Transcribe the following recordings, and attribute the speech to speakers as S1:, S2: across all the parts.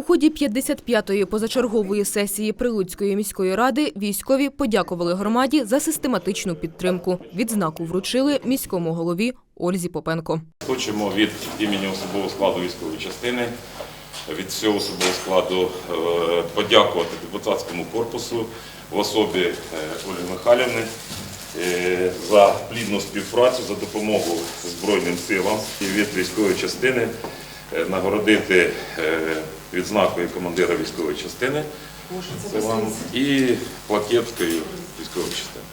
S1: У ході 55-ї позачергової сесії Прилуцької міської ради військові подякували громаді за систематичну підтримку. Відзнаку вручили міському голові Ользі Попенко.
S2: Хочемо від імені особового складу військової частини, від всього особового складу е, подякувати депутатському корпусу в особі е, Олі Михайлівни е, за плідну співпрацю, за допомогу Збройним силам і від військової частини нагородити відзнакою командира військової частини і плакеткою військової частини.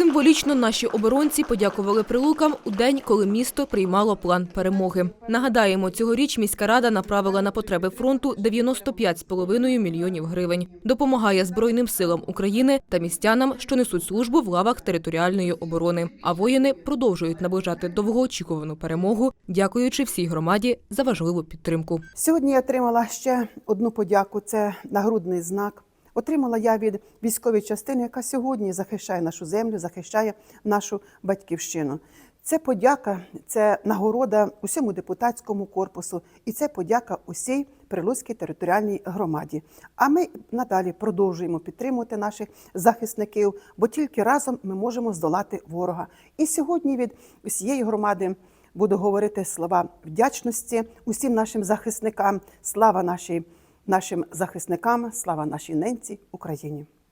S1: Символічно наші оборонці подякували прилукам у день, коли місто приймало план перемоги. Нагадаємо, цьогоріч міська рада направила на потреби фронту 95,5 мільйонів гривень. Допомагає Збройним силам України та містянам, що несуть службу в лавах територіальної оборони. А воїни продовжують наближати довгоочікувану перемогу, дякуючи всій громаді за важливу підтримку.
S3: Сьогодні я отримала ще одну подяку. Це нагрудний знак. Отримала я від військової частини, яка сьогодні захищає нашу землю, захищає нашу батьківщину. Це подяка, це нагорода усьому депутатському корпусу, і це подяка усій Прилуцькій територіальній громаді. А ми надалі продовжуємо підтримувати наших захисників, бо тільки разом ми можемо здолати ворога. І сьогодні від усієї громади буду говорити слова вдячності усім нашим захисникам. Слава нашій, нашим захисникам, слава нашій ненці Україні.